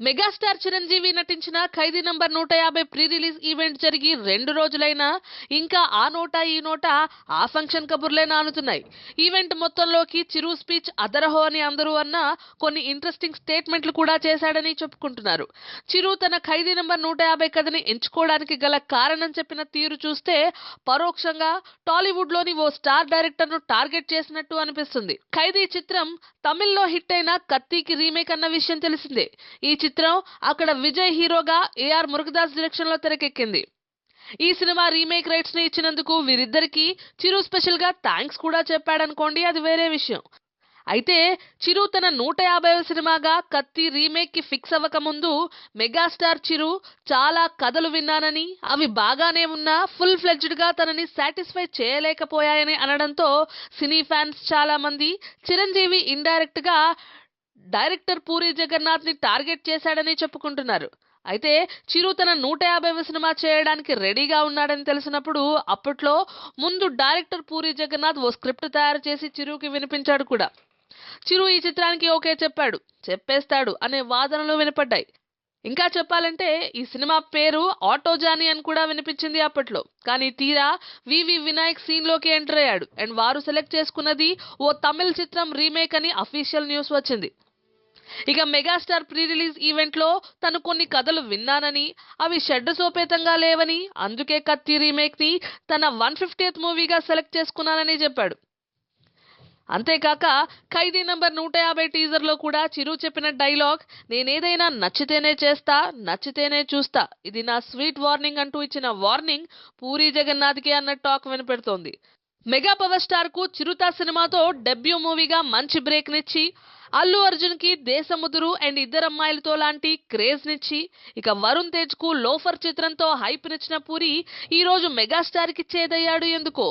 Megastar Chiranjeevi నటించిన ఖైదీ number నూట యాభై ప్రీ రిలీజ్ ఈవెంట్ జరిగి రెండు రోజులైనా ఇంకా ఆ నోట ఈ నోట ఆ ఫంక్షన్ కబుర్లే నానుతున్నాయి. ఈవెంట్ మొత్తంలోకి చిరు స్పీచ్ అదరహో అని అందరూ అన్న కొన్ని ఇంట్రెస్టింగ్ స్టేట్మెంట్లు కూడా చేశాడని చెప్పుకుంటున్నారు. చిరు తన ఖైదీ నంబర్ నూట యాభై కథని ఎంచుకోవడానికి గల కారణం చెప్పిన తీరు చూస్తే పరోక్షంగా టాలీవుడ్లోని ఓ స్టార్ డైరెక్టర్ను టార్గెట్ చేసినట్టు అనిపిస్తుంది. ఖైదీ చిత్రం తమిళ్ళో హిట్ అయిన కత్తికి రీమేక్ అన్న విషయం తెలిసిందే. ఈ చిత్రం అక్కడ విజయ్ హీరోగా ఏఆర్ మురుగదాస్ డైరెక్షన్లో తెరకెక్కింది. ఈ సినిమా రీమేక్ రైట్స్ని ఇచ్చినందుకు వీరిద్దరికి చిరు స్పెషల్గా థ్యాంక్స్ కూడా చెప్పాడనుకోండి అది వేరే విషయం. అయితే చిరు తన నూట యాభైవ సినిమాగా కత్తి రీమేక్కి ఫిక్స్ అవ్వక ముందు మెగాస్టార్ చిరు చాలా కథలు విన్నానని అవి బాగానే ఉన్నా ఫుల్ ఫ్లెడ్జ్డ్గా తనని సాటిస్ఫై చేయలేకపోయాయని అనడంతో సినీ ఫ్యాన్స్ చాలా మంది చిరంజీవి ఇండైరెక్ట్గా డైరెక్టర్ పూరి జగన్నాథ్ని టార్గెట్ చేశాడని చెప్పుకుంటున్నారు. అయితే చిరు తన నూట యాభైవ సినిమా చేయడానికి రెడీగా ఉన్నాడని తెలిసినప్పుడు అప్పట్లో ముందు డైరెక్టర్ పూరి జగన్నాథ్ ఓ స్క్రిప్ట్ తయారు చేసి చిరుకి వినిపించాడు కూడా. చిరు ఈ చిత్రానికి ఓకే చెప్పాడు. చెప్పేస్తాడు అనే వాదనలు వినపడ్డాయి. ఇంకా చెప్పాలంటే ఈ సినిమా పేరు ఆటోజాని అని కూడా వినిపించింది అప్పట్లో. కానీ తీరా వివి వినాయక్ సీన్లోకి ఎంటర్ అయ్యాడు. అండ్ వారు సెలెక్ట్ చేసుకున్నది ఓ తమిళ్ చిత్రం రీమేక్ అని అఫీషియల్ న్యూస్ వచ్చింది. ఇక మెగాస్టార్ ప్రీ రిలీజ్ ఈవెంట్లో తను కొన్ని కథలు విన్నానని అవి షెడ్ సోపేతంగా లేవని అందుకే కత్తి రీమేక్ని తన వన్ ఫిఫ్టీయత్ మూవీగా సెలెక్ట్ చేసుకున్నానని చెప్పాడు. అంతేకాక ఖైదీ నంబర్ నూట యాభై టీజర్లో కూడా చిరు చెప్పిన డైలాగ్ నేనేదైనా నచ్చితేనే చేస్తా నచ్చితేనే చూస్తా. ఇది నా స్వీట్ వార్నింగ్ అంటూ ఇచ్చిన వార్నింగ్ పూరి జగన్నాథ్కి అన్న టాక్ వినపెడుతోంది. మెగా పవర్ స్టార్కు చిరుత సినిమాతో డెబ్యూ మూవీగా మంచి బ్రేక్ నిచ్చి అల్లు అర్జున్కి దేశముదురు అండ్ ఇద్దరమ్మాయిలతో లాంటి క్రేజ్ నిచ్చి ఇక వరుణ్ తేజ్కు లోఫర్ చిత్రంతో హైప్ నిచ్చిన పూరి ఈ రోజు మెగాస్టార్కి చేదయ్యాడు ఎందుకో.